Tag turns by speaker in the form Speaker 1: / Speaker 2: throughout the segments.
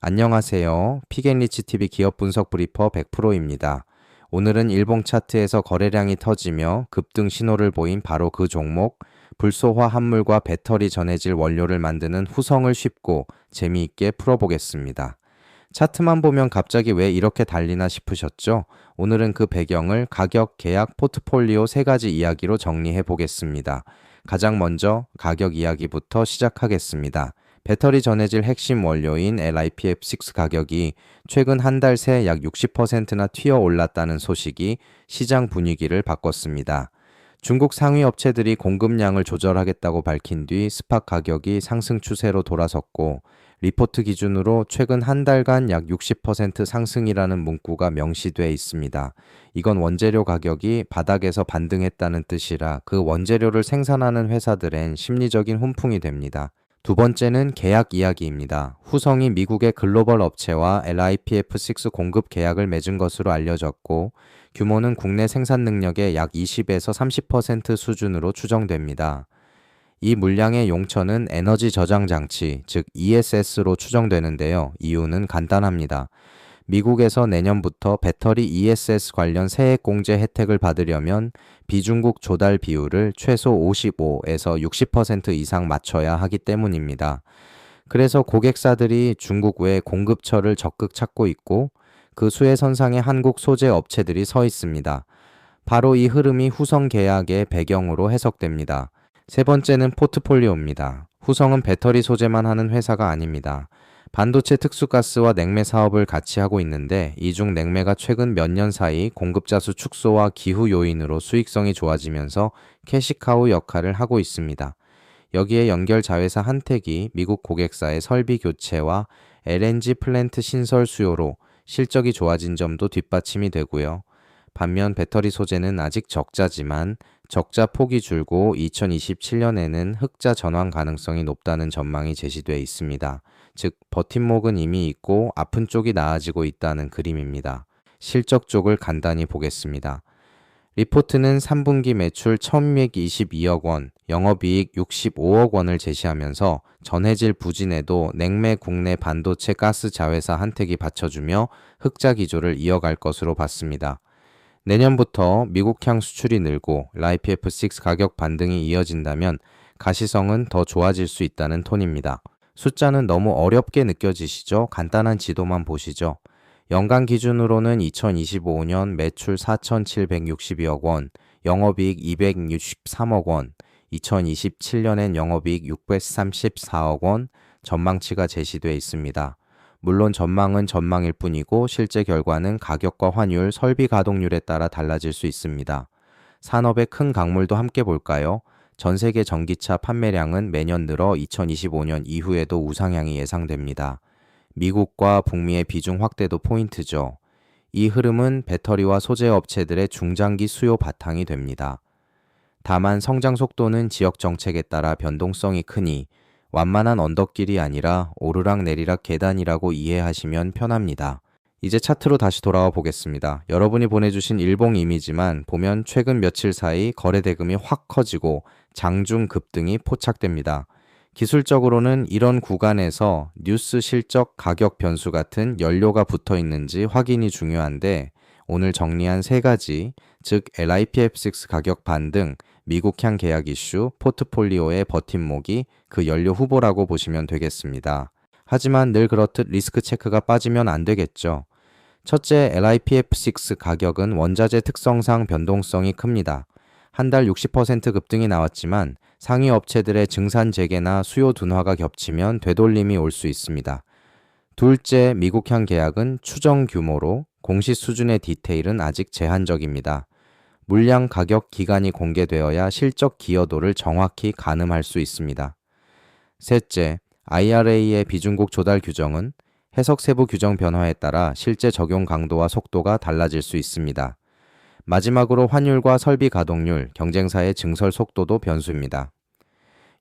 Speaker 1: 안녕하세요. 피겐리치 TV 기업 분석 브리퍼 100%입니다. 오늘은 일봉 차트에서 거래량이 터지며 급등 신호를 보인 바로 그 종목, 불소화 합물과 배터리 전해질 원료를 만드는 후성을 쉽고 재미있게 풀어보겠습니다. 차트만 보면 갑자기 왜 이렇게 달리나 싶으셨죠? 오늘은 그 배경을 가격, 계약, 포트폴리오 세 가지 이야기로 정리해 보겠습니다. 가장 먼저 가격 이야기부터 시작하겠습니다. 배터리 전해질 핵심 원료인 LiPF6 가격이 최근 한 달 새 약 60%나 튀어 올랐다는 소식이 시장 분위기를 바꿨습니다. 중국 상위 업체들이 공급량을 조절하겠다고 밝힌 뒤 스팟 가격이 상승 추세로 돌아섰고 리포트 기준으로 최근 한 달간 약 60% 상승이라는 문구가 명시돼 있습니다. 이건 원재료 가격이 바닥에서 반등했다는 뜻이라 그 원재료를 생산하는 회사들엔 심리적인 훈풍이 됩니다. 두 번째는 계약 이야기입니다. 후성이 미국의 글로벌 업체와 LIPF6 공급 계약을 맺은 것으로 알려졌고 규모는 국내 생산 능력의 약 20에서 30% 수준으로 추정됩니다. 이 물량의 용처는 에너지 저장 장치, 즉 ESS로 추정되는데요. 이유는 간단합니다. 미국에서 내년부터 배터리 ESS 관련 세액 공제 혜택을 받으려면 비중국 조달 비율을 최소 55에서 60% 이상 맞춰야 하기 때문입니다. 그래서 고객사들이 중국 외 공급처를 적극 찾고 있고 그 수혜선상에 한국 소재 업체들이 서 있습니다. 바로 이 흐름이 후성 계약의 배경으로 해석됩니다. 세 번째는 포트폴리오입니다. 후성은 배터리 소재만 하는 회사가 아닙니다. 반도체 특수가스와 냉매 사업을 같이 하고 있는데 이 중 냉매가 최근 몇 년 사이 공급자 수 축소와 기후 요인으로 수익성이 좋아지면서 캐시카우 역할을 하고 있습니다. 여기에 연결 자회사 한택이 미국 고객사의 설비 교체와 LNG 플랜트 신설 수요로 실적이 좋아진 점도 뒷받침이 되고요. 반면 배터리 소재는 아직 적자지만 적자 폭이 줄고 2027년에는 흑자 전환 가능성이 높다는 전망이 제시돼 있습니다. 즉, 버팀목은 이미 있고 아픈 쪽이 나아지고 있다는 그림입니다. 실적 쪽을 간단히 보겠습니다. 리포트는 3분기 매출 1122억 원, 영업이익 65억 원을 제시하면서 전해질 부진에도 냉매 국내 반도체 가스 자회사 한택이 받쳐주며 흑자 기조를 이어갈 것으로 봤습니다. 내년부터 미국향 수출이 늘고 라이프F6 가격 반등이 이어진다면 가시성은 더 좋아질 수 있다는 톤입니다. 숫자는 너무 어렵게 느껴지시죠? 간단한 지도만 보시죠. 연간 기준으로는 2025년 매출 4,762억 원, 영업이익 263억 원, 2027년엔 영업이익 634억 원, 전망치가 제시되어 있습니다. 물론 전망은 전망일 뿐이고 실제 결과는 가격과 환율, 설비 가동률에 따라 달라질 수 있습니다. 산업의 큰 강물도 함께 볼까요? 전 세계 전기차 판매량은 매년 늘어 2025년 이후에도 우상향이 예상됩니다. 미국과 북미의 비중 확대도 포인트죠. 이 흐름은 배터리와 소재 업체들의 중장기 수요 바탕이 됩니다. 다만 성장 속도는 지역 정책에 따라 변동성이 크니 완만한 언덕길이 아니라 오르락 내리락 계단이라고 이해하시면 편합니다. 이제 차트로 다시 돌아와 보겠습니다. 여러분이 보내주신 일봉 이미지만 보면 최근 며칠 사이 거래 대금이 확 커지고 장중 급등이 포착됩니다. 기술적으로는 이런 구간에서 뉴스 실적 가격 변수 같은 연료가 붙어 있는지 확인이 중요한데 오늘 정리한 세 가지, 즉 LIPF6 가격 반등, 미국향 계약 이슈, 포트폴리오의 버팀목이 그 연료 후보라고 보시면 되겠습니다. 하지만 늘 그렇듯 리스크 체크가 빠지면 안 되겠죠. 첫째, LIPF6 가격은 원자재 특성상 변동성이 큽니다. 한 달 60% 급등이 나왔지만 상위 업체들의 증산 재개나 수요 둔화가 겹치면 되돌림이 올 수 있습니다. 둘째, 미국향 계약은 추정 규모로 공시 수준의 디테일은 아직 제한적입니다. 물량 가격 기간이 공개되어야 실적 기여도를 정확히 가늠할 수 있습니다. 셋째, IRA의 비중국 조달 규정은 해석 세부 규정 변화에 따라 실제 적용 강도와 속도가 달라질 수 있습니다. 마지막으로 환율과 설비 가동률, 경쟁사의 증설 속도도 변수입니다.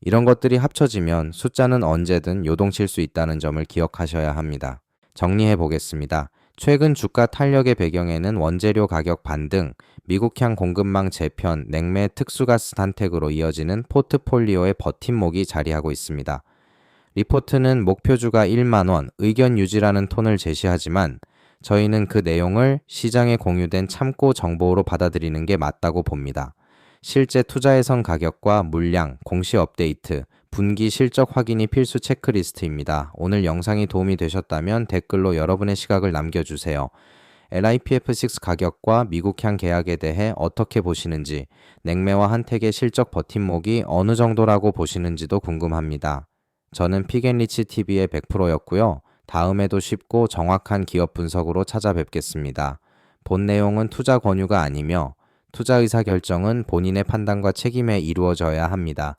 Speaker 1: 이런 것들이 합쳐지면 숫자는 언제든 요동칠 수 있다는 점을 기억하셔야 합니다. 정리해 보겠습니다. 최근 주가 탄력의 배경에는 원재료 가격 반등, 미국향 공급망 재편, 냉매 특수가스 단택으로 이어지는 포트폴리오의 버팀목이 자리하고 있습니다. 리포트는 목표주가 1만원, 의견 유지라는 톤을 제시하지만 저희는 그 내용을 시장에 공유된 참고 정보로 받아들이는 게 맞다고 봅니다. 실제 투자 예선 가격과 물량, 공시 업데이트, 분기 실적 확인이 필수 체크리스트입니다. 오늘 영상이 도움이 되셨다면 댓글로 여러분의 시각을 남겨주세요. LIPF6 가격과 미국향 계약에 대해 어떻게 보시는지, 냉매와 한택의 실적 버팀목이 어느 정도라고 보시는지도 궁금합니다. 저는 피겐리치 TV의 100%였고요. 다음에도 쉽고 정확한 기업 분석으로 찾아뵙겠습니다. 본 내용은 투자 권유가 아니며 투자 의사 결정은 본인의 판단과 책임에 이루어져야 합니다.